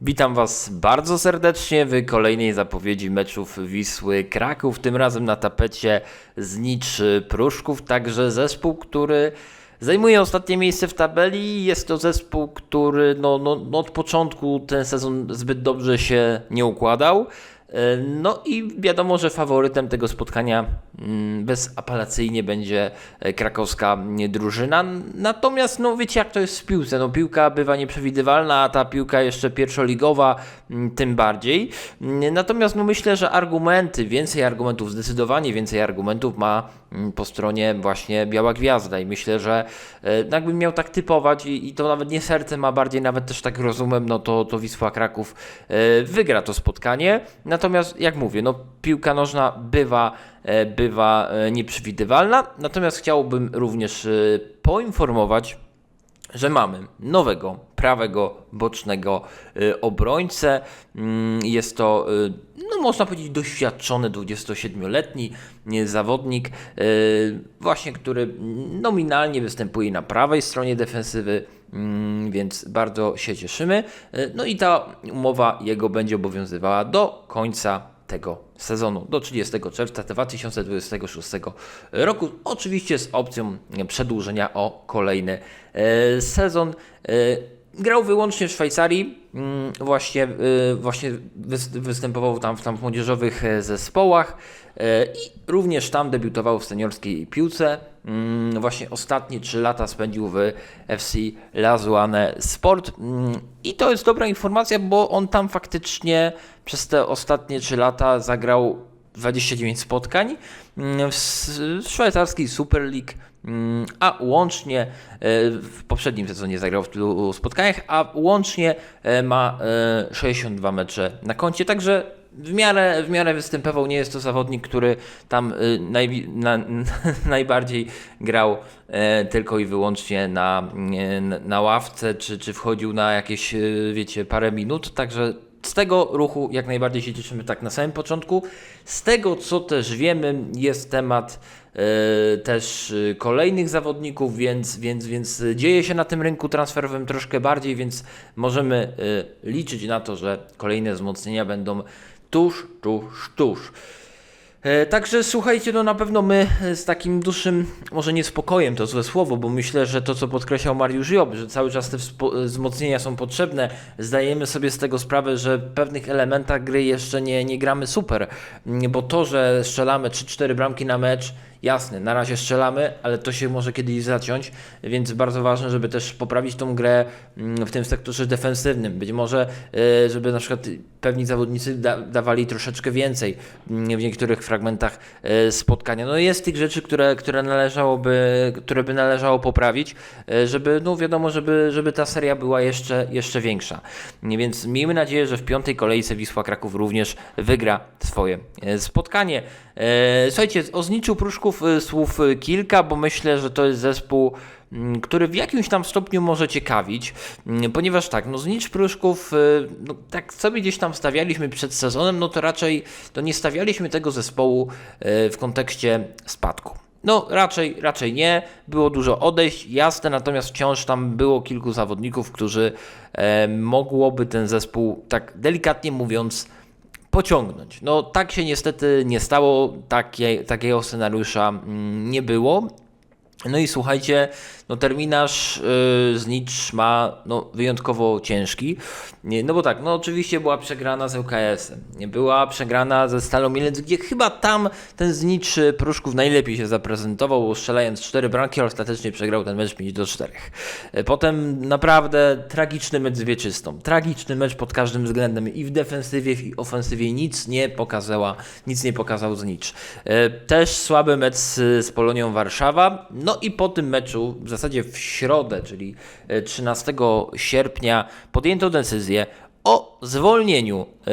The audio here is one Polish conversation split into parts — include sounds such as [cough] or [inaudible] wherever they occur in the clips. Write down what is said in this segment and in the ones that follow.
Witam Was bardzo serdecznie w kolejnej zapowiedzi meczów Wisły Kraków. Tym razem na tapecie Znicz Pruszków, także zespół, który zajmuje ostatnie miejsce w tabeli. Jest to zespół, który no, no, no od początku ten sezon zbyt dobrze się nie układał. E, No i wiadomo, że faworytem tego spotkania mm, bezapelacyjnie będzie e, krakowska drużyna. Natomiast, no wiecie jak to jest w piłce, no piłka bywa nieprzewidywalna, a ta piłka jeszcze pierwszoligowa mm, tym bardziej. Mm, Natomiast no myślę, że argumenty, więcej argumentów, zdecydowanie więcej argumentów ma po stronie właśnie Biała Gwiazda i myślę, że e, no jakbym miał tak typować i, to nawet nie sercem, a bardziej nawet też tak rozumem, no to, to Wisła Kraków wygra to spotkanie. Natomiast jak mówię, no piłka nożna bywa, e, bywa e, nieprzewidywalna. Natomiast chciałbym również e, poinformować, że mamy nowego prawego bocznego y, obrońcę. Mm, Jest to, y, no można powiedzieć, doświadczony 27-letni y, zawodnik, właśnie który nominalnie występuje na prawej stronie defensywy, mm, więc bardzo się cieszymy. No i ta umowa jego będzie obowiązywała do końca tego sezonu do 30 czerwca 2026 roku. Oczywiście z opcją przedłużenia o kolejny e, sezon. Grał wyłącznie w Szwajcarii, mm, właśnie, e, właśnie wys- występował tam w, tam w młodzieżowych e, zespołach e, i również tam debiutował w seniorskiej piłce. Mm, Właśnie ostatnie 3 lata spędził w FC Lazuane Sport Mm, i to jest dobra informacja, bo on tam faktycznie przez te ostatnie 3 lata zagrał 29 spotkań mm, w szwajcarskiej Super League, mm, a łącznie e, w poprzednim sezonie zagrał w tylu spotkaniach, a łącznie e, ma e, 62 mecze na koncie, także w miarę, w miarę występował. Nie jest to zawodnik, który tam najwi- na, [laughs] najbardziej grał e, tylko i wyłącznie na, na- ławce, czy, czy wchodził na jakieś, wiecie, parę minut. Także z tego ruchu jak najbardziej się cieszymy tak na samym początku. Z tego, co też wiemy, jest temat e, też y, kolejnych zawodników, więc, więc, więc dzieje się na tym rynku transferowym troszkę bardziej, więc możemy e, liczyć na to, że kolejne wzmocnienia będą tuż, tuż, tuż. E, Także słuchajcie, no na pewno my e, z takim dłuższym, może niespokojem to złe słowo, bo myślę, że to co podkreślał Mariusz Job, że cały czas te e, wzmocnienia są potrzebne, zdajemy sobie z tego sprawę, że w pewnych elementach gry jeszcze nie, nie gramy super, Mm, bo to, że strzelamy 3-4 bramki na mecz, jasne, na razie strzelamy, ale to się może kiedyś zaciąć, więc bardzo ważne, żeby też poprawić tą grę mm, w tym sektorze defensywnym. Być może, e, żeby na przykład pewni zawodnicy da, dawali troszeczkę więcej mm, w niektórych fragmentach e, spotkania. No jest tych rzeczy, które, które należałoby, które by należało poprawić, e, żeby, no wiadomo, żeby, żeby ta seria była jeszcze, jeszcze większa. Więc miejmy nadzieję, że w piątej kolejce Wisła Kraków również wygra swoje spotkanie. Słuchajcie, o Zniczu Pruszków e, słów e, kilka, bo myślę, że to jest zespół mm, który w jakimś tam stopniu może ciekawić, mm, ponieważ tak, no Znicz Pruszków, y, no tak sobie gdzieś tam stawialiśmy przed sezonem, no to raczej to nie stawialiśmy tego zespołu y, w kontekście spadku. No raczej, raczej nie, było dużo odejść, jasne, natomiast wciąż tam było kilku zawodników, którzy e, mogłoby ten zespół, tak delikatnie mówiąc, pociągnąć. No tak się niestety nie stało, takie, takiego scenariusza mm, nie było. No i słuchajcie, no terminarz yy, z Nicz ma no, wyjątkowo ciężki. No bo tak, no oczywiście była przegrana z ŁKS-em, była przegrana ze Stalą Mielec, gdzie chyba tam ten Znicz y, Pruszków najlepiej się zaprezentował, strzelając 4 bramki, ostatecznie przegrał ten mecz 5 do 4. Y, Potem naprawdę tragiczny mecz z Wieczystą. Tragiczny mecz pod każdym względem i w defensywie, i w ofensywie nic nie pokazała, nic nie pokazał Znicz. Y, Też słaby mecz z, Polonią Warszawa. No i po tym meczu, zasadzie w środę, czyli e, 13 sierpnia, podjęto decyzję o zwolnieniu e,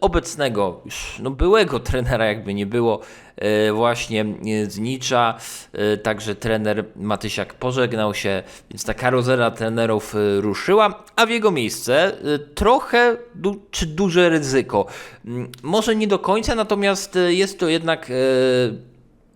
obecnego, już no byłego trenera, jakby nie było, e, właśnie e, z Nicza. E, także trener Matysiak pożegnał się, więc ta karuzela trenerów e, ruszyła, a w jego miejsce e, trochę du- czy duże ryzyko. Mm, Może nie do końca, natomiast e, jest to jednak e,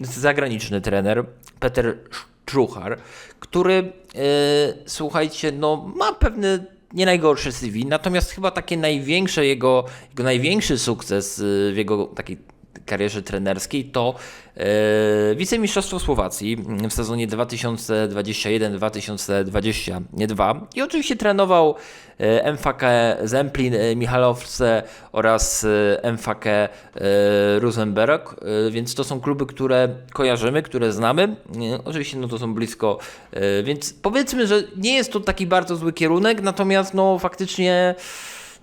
zagraniczny trener, Peter Struchar, który, e, słuchajcie, no, ma pewne nie najgorsze CV, natomiast chyba takie największe jego, jego największy sukces y, w jego takiej karierze trenerskiej to e, wicemistrzostwo Słowacji w sezonie 2021-2022 i oczywiście trenował e, MFK Zemplin, e, Michalowce oraz e, MFK e, Rosenberg, e, więc to są kluby, które kojarzymy, które znamy. E, Oczywiście no to są blisko, e, więc powiedzmy, że nie jest to taki bardzo zły kierunek, natomiast no faktycznie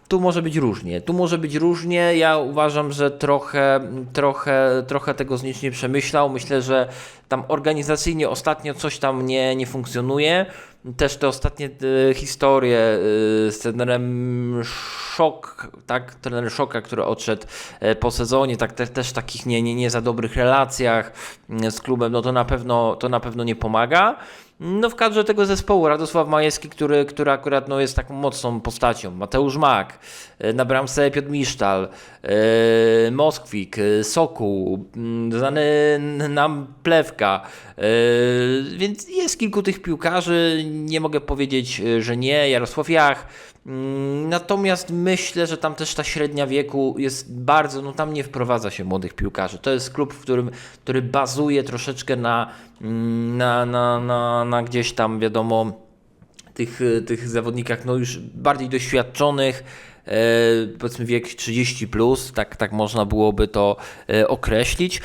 tu może być różnie. Tu może być różnie. Ja uważam, że trochę, trochę, trochę tego z nic nie przemyślał. Myślę, że tam organizacyjnie ostatnio coś tam nie, nie funkcjonuje. Też te ostatnie e, historie e, z trenerem Szok, tak, trener Szoka, który odszedł e, po sezonie, tak te, też takich nie, nie, nie za dobrych relacjach z klubem, no to na pewno, to na pewno nie pomaga. No w kadrze tego zespołu Radosław Majewski, który, który akurat no, jest taką mocną postacią. Mateusz Mak, na bramce Piotr Misztal, e, Moskwik, Sokół, znany nam Plewka. E, więc jest kilku tych piłkarzy, nie mogę powiedzieć, e, że nie. Jarosław Jach. Mm, Natomiast myślę, że tam też ta średnia wieku jest bardzo, no tam nie wprowadza się młodych piłkarzy. To jest klub, w którym, który bazuje troszeczkę na, mm, na, na, na, na gdzieś tam, wiadomo, tych, tych zawodnikach no już bardziej doświadczonych, e, powiedzmy wiek 30 plus, tak, tak można byłoby to e, określić.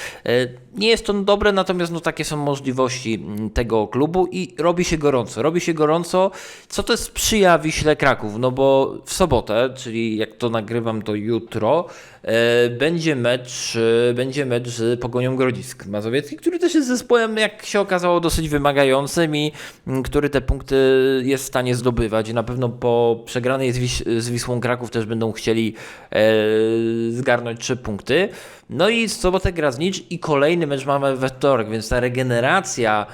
Nie jest to dobre, natomiast no, takie są możliwości mm, tego klubu i robi się gorąco. Robi się gorąco, co to sprzyja Wiśle Kraków, no bo w sobotę, czyli jak to nagrywam, to jutro, e, będzie mecz, e, będzie mecz z Pogonią Grodzisk Mazowiecki, który też jest zespołem, jak się okazało, dosyć wymagającym i mm, który te punkty jest w stanie zdobywać. Na pewno po przegranej z, Wiś z Wisłą Kraków też będą chcieli e, zgarnąć trzy punkty. No i w sobotę gra Znicz i kolejny mecz mamy we wtorek, więc ta regeneracja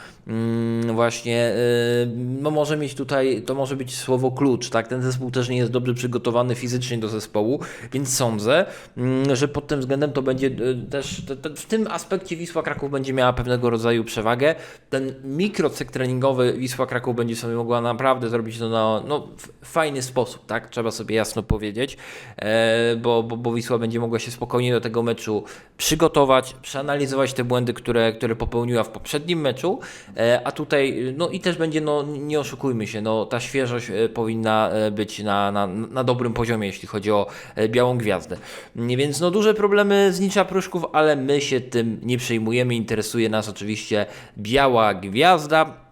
właśnie y, no może mieć tutaj, to może być słowo klucz, tak? Ten zespół też nie jest dobrze przygotowany fizycznie do zespołu, więc sądzę, mm, że pod tym względem to będzie y, też, te, te, w tym aspekcie Wisła Kraków będzie miała pewnego rodzaju przewagę. Ten mikrocykl treningowy Wisła Kraków będzie sobie mogła naprawdę zrobić to na no, fajny sposób, tak? Trzeba sobie jasno powiedzieć, e, bo, bo, bo Wisła będzie mogła się spokojnie do tego meczu przygotować, przeanalizować te błędy, które, które popełniła w poprzednim meczu, e, a tutaj, no i też będzie, no nie oszukujmy się, no ta świeżość e, powinna e, być na, na, na dobrym poziomie, jeśli chodzi o e, Białą Gwiazdę. Mm, Więc no duże problemy z Nicza Pruszków, ale my się tym nie przejmujemy, interesuje nas oczywiście Biała Gwiazda.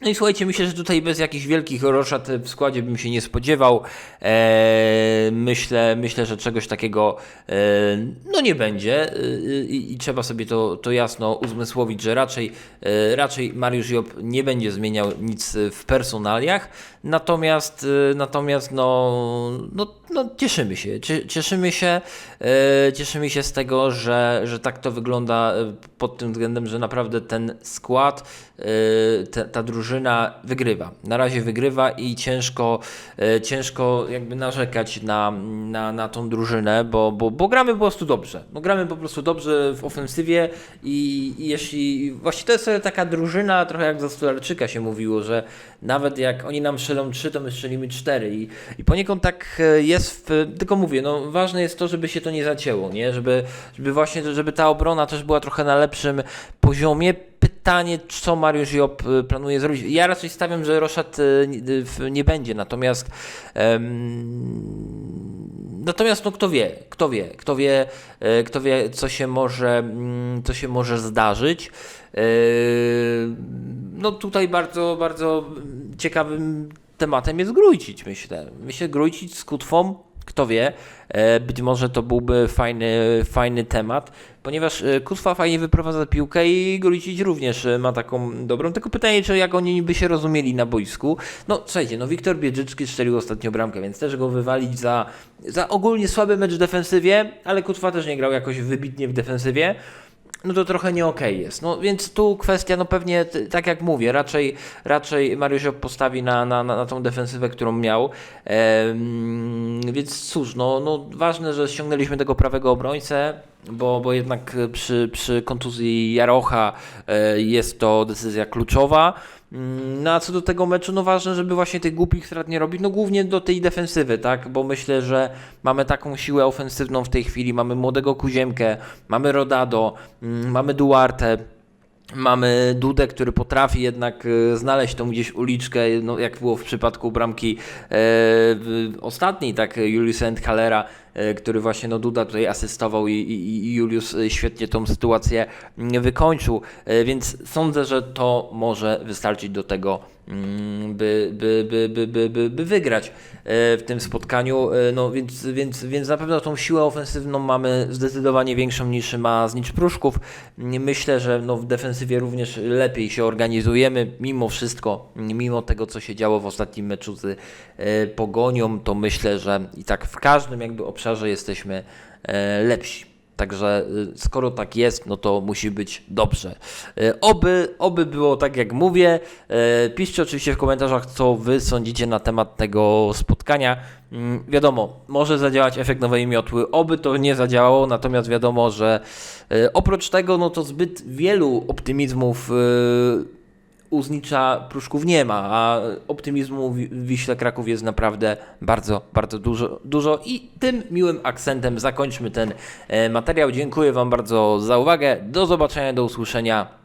No i słuchajcie, myślę, że tutaj bez jakichś wielkich roszad w składzie bym się nie spodziewał. Eee, myślę, myślę, że czegoś takiego eee, no nie będzie Eee, i, trzeba sobie to, to jasno uzmysłowić, że raczej, raczej Mariusz Job nie będzie zmieniał nic w personaliach. Natomiast, e, natomiast no, no, no cieszymy się, Cie- cieszymy się, e, cieszymy się z tego, że, że tak to wygląda e, pod tym względem, że naprawdę ten skład, e, ta drużyna wygrywa. Na razie wygrywa i ciężko, e, ciężko jakby narzekać na, na, na tą drużynę, bo, bo, bo gramy po prostu dobrze. No, gramy po prostu dobrze w ofensywie i, i jeśli właśnie to jest taka drużyna, trochę jak za Stolarczyka się mówiło, że nawet jak oni nam strzelą 3, to my strzelimy 4 i, i poniekąd tak e, jest, w, tylko mówię, no ważne jest to, żeby się to nie zacięło, nie? Żeby, żeby właśnie, żeby ta obrona też była trochę na lepszym poziomie. Pytanie, co Mariusz Job e, planuje zrobić. Ja raczej stawiam, że e, nie- w- nie będzie, natomiast natomiast no kto wie, kto wie, kto wie, kto wie, co się może, mm, co się może zdarzyć. No tutaj bardzo, bardzo ciekawym tematem jest Grójcić, myślę. Myślę Grójcić z Kutwą, kto wie, e, być może to byłby fajny, fajny temat, ponieważ e, Kutwa fajnie wyprowadza piłkę i Grójcić również e, ma taką dobrą, tylko pytanie, czy jak oni by się rozumieli na boisku. No słuchajcie, no Wiktor Biedrzyczki strzelił ostatnio bramkę, więc też go wywalić za, za ogólnie słaby mecz w defensywie, ale Kutwa też nie grał jakoś wybitnie w defensywie no to trochę nie okej jest. No więc tu kwestia, no pewnie tak jak mówię, raczej, raczej Mariusz postawi na, na, na, tą defensywę, którą miał. Em, więc cóż, no, no ważne, że ściągnęliśmy tego prawego obrońcę. Bo, bo jednak e, przy, przy kontuzji Jarocha e, jest to decyzja kluczowa. Mm, No a co do tego meczu, no ważne, żeby właśnie tych głupich strat nie robić, no głównie do tej defensywy, tak, bo myślę, że mamy taką siłę ofensywną w tej chwili, mamy młodego Kuziemkę, mamy Rodado, mm, mamy Duarte, Mamy Dudę, który potrafi jednak e, znaleźć tą gdzieś uliczkę, no jak było w przypadku bramki e, ostatniej, tak, Juliusa Endhalera, e, który właśnie no Duda tutaj asystował i, i, i Julius e, świetnie tą sytuację mm, wykończył, e, więc sądzę, że to może wystarczyć do tego, by, by, by, by, by, by, by wygrać e, w tym spotkaniu, e, no więc, więc, więc na pewno tą siłę ofensywną mamy zdecydowanie większą niż ma Znicz Pruszków. Myślę, że no w defensywie również lepiej się organizujemy, mimo wszystko, mimo tego co się działo w ostatnim meczu z e, Pogonią, to myślę, że i tak w każdym jakby obszarze jesteśmy lepsi. Także y, skoro tak jest, no to musi być dobrze. Y, Oby, oby było tak jak mówię. Y, Piszcie oczywiście w komentarzach, co wy sądzicie na temat tego spotkania. Mm, Wiadomo, może zadziałać efekt nowej miotły, oby to nie zadziałało, natomiast wiadomo, że oprócz tego, no to zbyt wielu optymizmów u Znicza Pruszków nie ma, a optymizmu w Wiśle Kraków jest naprawdę bardzo, bardzo dużo, dużo i tym miłym akcentem zakończmy ten e, materiał. Dziękuję Wam bardzo za uwagę, do zobaczenia, do usłyszenia.